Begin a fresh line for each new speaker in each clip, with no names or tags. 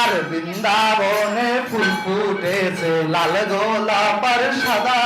আর বৃন্দাবনে ফুল ফুটেছে লাল গোলাপ আর সাদা।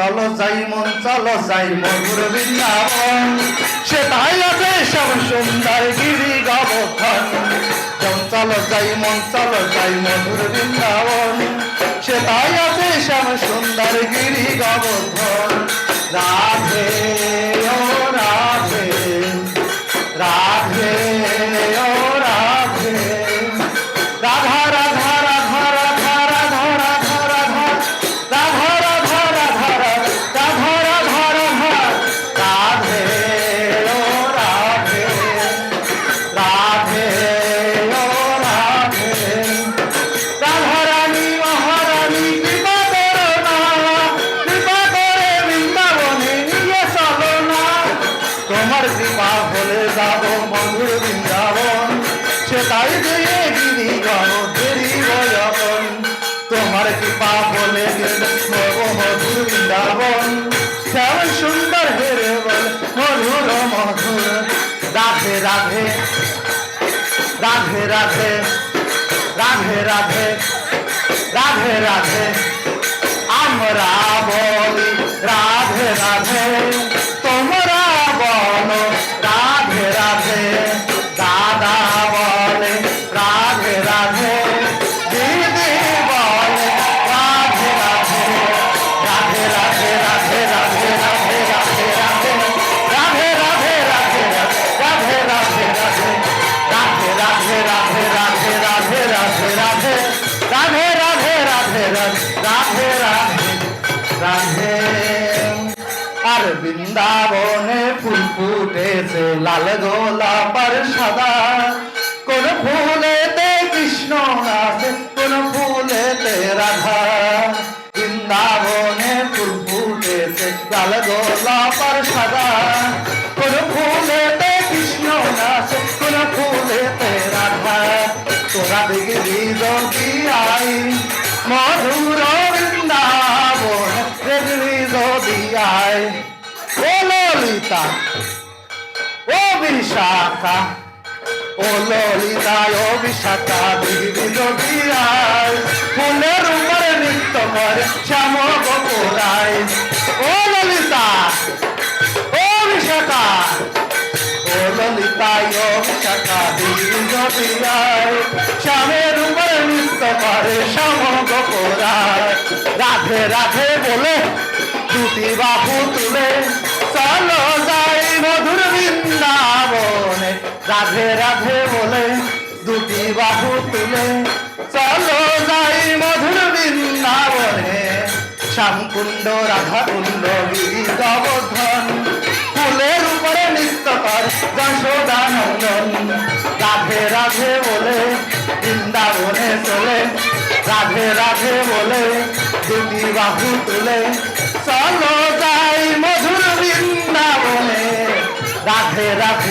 চলো যাই মন, চলো যাই মধুর বৃন্দাবন। সে তাই আছে সব সুন্দর গিরি গবধন মন চলো যাই মন, চলো যাই মধুর বৃন্দাবন। সে তাই আছে সব সুন্দর গিরি গবধন রাধে ও রাধে রাধে ও মধুর বৃন্দাবন শ্যাম সুন্দর হেরে বল মধুর মধুর রাধে রাধে রাধে রাধে রাধে রাধে রাধে রাধে আমরা বলি রাধে রাধে বৃন্দাবনে ফুল ফুটেছে, লাল গোলাপ আর সাদা। কোন ফুলেতে কৃষ্ণ নাচে কোন ফুলেতে রাধা। বৃন্দাবনে ফুল ফুটেছে, লাল গোলাপ আর সাদা। কোন ফুলেতে কৃষ্ণ নাচে কোন ফুলেতে রাধা। তোরা দেখবি যদি বিশাখা ও ললিতা ও বিশাখা দেখবি যদি ফুলের উপরে নৃত্য করে শ্যাম গোপুরায় ও ললিতা ও বিশাখা ও ললিতায় ও বিশাখা দেবী যদি শ্যামের উপরে নৃত্য করে শ্যাম গোপুরায় রাধে রাধে বলে দুটি বাহু তুলে চলো যাই মধুর বৃন্দাবনে রাধে রাধে বলে, দুটি বাহু তুলে, চলো যাই মধুর বৃন্দাবনে। শ্যামকুণ্ড রাধা কুণ্ড গিরি গোবর্ধন ফুলের উপরে নৃত্য কর, যশোদানন্দন। রাধে রাধে বলে, বৃন্দাবনে চলে। রাধে রাধে বলে, দুটি বাহু তুলে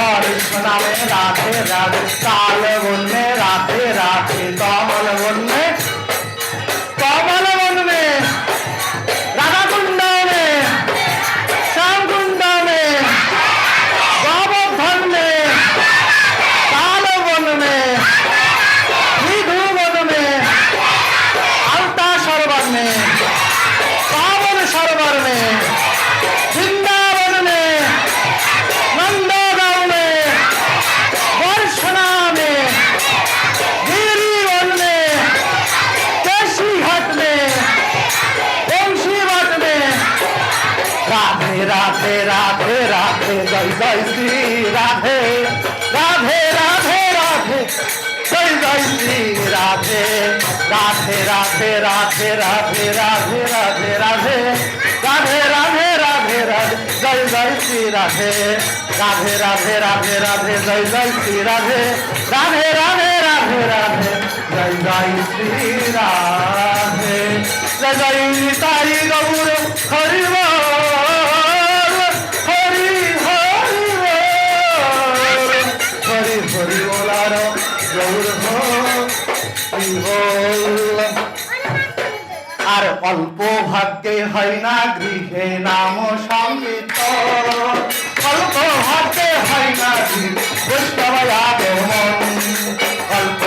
बरिष्ठा में राधे राधे काल में राधे राधे জয় শ্রী রাধে রাধে রাধে রাধে জয় জয় শ্রী রাধে রাধে রাধে রাধে রাধে রাধে রাধে রাধে রাধে রাধে রাধে রাধে জয় জয় শ্রী রাধে রাধে রাধে রাধে রাধে জয় জয় শ্রী রাধে রাধে রাধে রাধে রাধে জয় জয় শ্রী রাধে জয় জয় তাই গৌর আর অল্প ভাগ্যে হয় না গৃহে নাম সংগীত অল্প ভাগ্যে হয় না গৃহ অল্প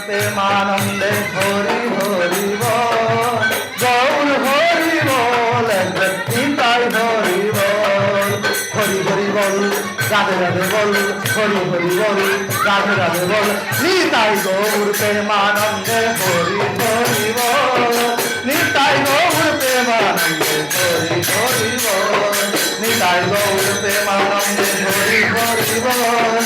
করতে মানন্দে হরি হরি বল। গৌর হরি বল তাই হরি বল। হরি হরি বল, রাধে রাধে বল, হরি হরি বল, রাধে রাধে বল। নিতাই গৌর প্রেম হরি হরি বল। নিতাই গৌর প্রেম হরি হরি বল। নিতাই গৌর প্রেম হরি হরি বল।